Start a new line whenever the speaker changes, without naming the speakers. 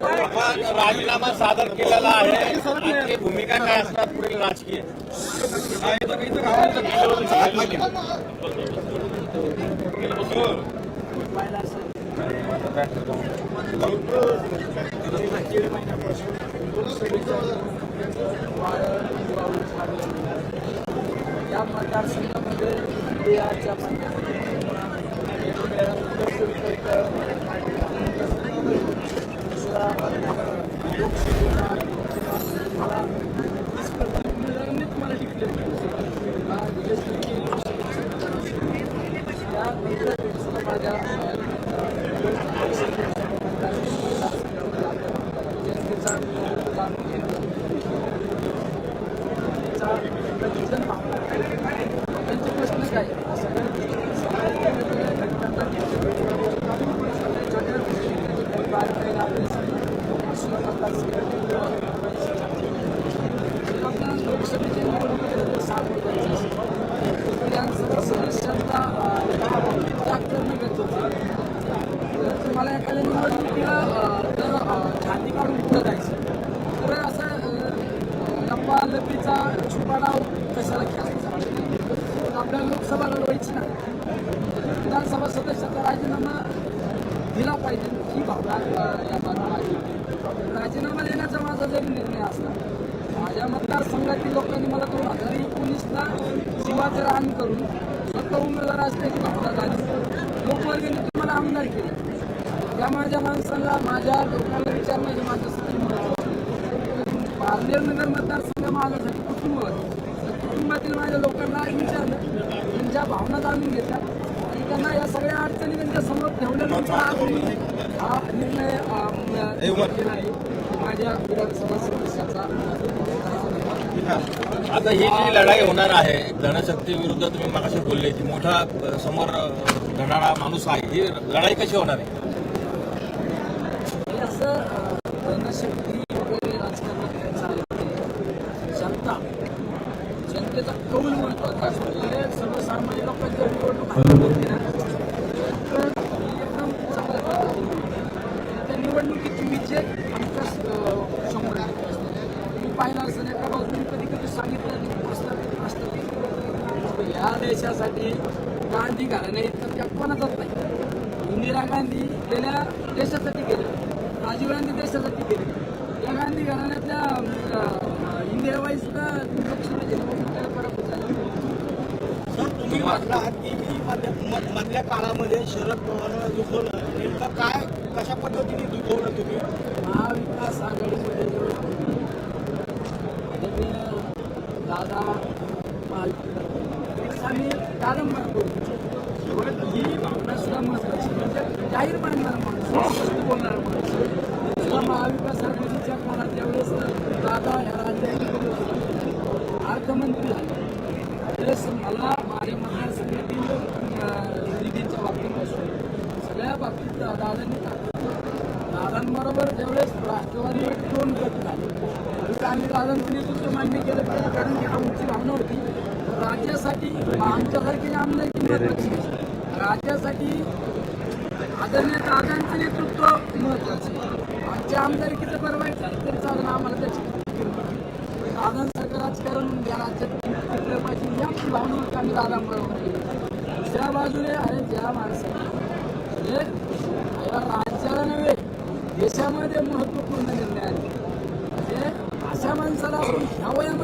राजीनामा सादर केलेला आहे. आपली भूमिका काय असणार पुढील राजकीय?
या मतदारसंघामध्ये बिहारच्या त्यांचे प्रश्न काय लोकसभेचे निवडणुकीत सामोरं जायचं असेल विधानसभा सदस्यांचा आक्रमण व्यक्त होते तर मला एखाद्या निवडणुकीला अं, जर अं, छाती काढून पुढं जायचं. तर असं लंबा लप्पा लपीचा छुपाडाव कशाला खेळायचा आपल्याला लोकसभा लढवायची ना विधानसभा सदस्याचा राजीनामा दिला पाहिजे ही भावना या राजीनामा देण्याचा माझा जरी निर्णय असला माझ्या मतदारसंघातील लोकांनी मला दोन हजार एकोणीसला जीवाचं रान करून स्वतः उमेदवार असल्याची भावना झाली. लोकवर्गीने तुम्हाला आमदार केले. त्या माझ्या माणसाला माझ्या लोकांना विचारण्याचे माझ्यासाठी पारनेर नगर मतदारसंघ माझ्यासाठी कुटुंब होते कुटुंबातील माझ्या लोकांना विचारलं त्यांच्या भावना जाणून घेतल्या आणि त्यांना या सगळ्या अडचणी त्यांच्यासमोर ठेवल्यानंतर आज मी हा निर्णय केला आहे. माझ्या विधानसभा सदस्याचा.
आता ही जी लढाई होणार आहे धनशक्ती विरुद्ध तुम्ही मागाशी बोलले की मोठा समोर अ, धरणारा माणूस आहे. ही लढाई कशी होणार आहे?
असं जनतेचा कौल महत्त्वाचा असतो सर्वसामान्य लोकांच्या निवडणूक तर एकदम त्या निवडणुकीची विजय हमखास अं, मी टक्के पाहिलं असेल एका बाजूने कधी कधी सांगितलं असतं या देशासाठी गांधी घराणे तर त्या कोणाचाच नाही इंदिरा गांधी गेल्या देशासाठी गेल्या राजीव गांधी देशासाठी गेले या गांधी घराण्यातल्या अं,
मधल्या काळामध्ये शरद पवारांना दुखवलं. नेमकं काय कशा पद्धतीने दुखवलं तुम्ही?
महाविकास आघाडीमध्ये दादा आम्ही प्रारंभ करतो. ही भावना सुद्धा महत्वाची म्हणजे जाहीर मांडणारा माणूस बोलणारा माणूस. महाविकास आघाडीच्या काळात ज्यावेळेस दादा या राज्याचे अर्थमंत्री झाले त्यावेळेस मला माझ्या मतदारसंघातील अं, निधीच्या बाबतीपासून सगळ्या बाबतीत दादांनी दादांबरोबर ज्यावेळेस राष्ट्रवादी दोन गट झाले तर आम्ही दादांचं नेतृत्व मान्य केलं पाहिजे कारण की आमची भावना होती राज्यासाठी आमच्यासारखी आमदारकी महत्वाची राज्यासाठी आदरणीय दादांचं नेतृत्व महत्वाचं आमच्या आमदारकीचं परवायचं तरी चालेल आम्हाला त्याची दादांसारखं राजकारण या राज्यात टिकलं पाहिजे ही भावना होती आम्ही दादांबरोबर दुसऱ्या बाजूने आहे ज्या माणसाने या राज्याला नव्हे देशामध्ये महत्त्वपूर्ण निर्णय आले. म्हणजे अशा माणसाला आपण ह्या वयामध्ये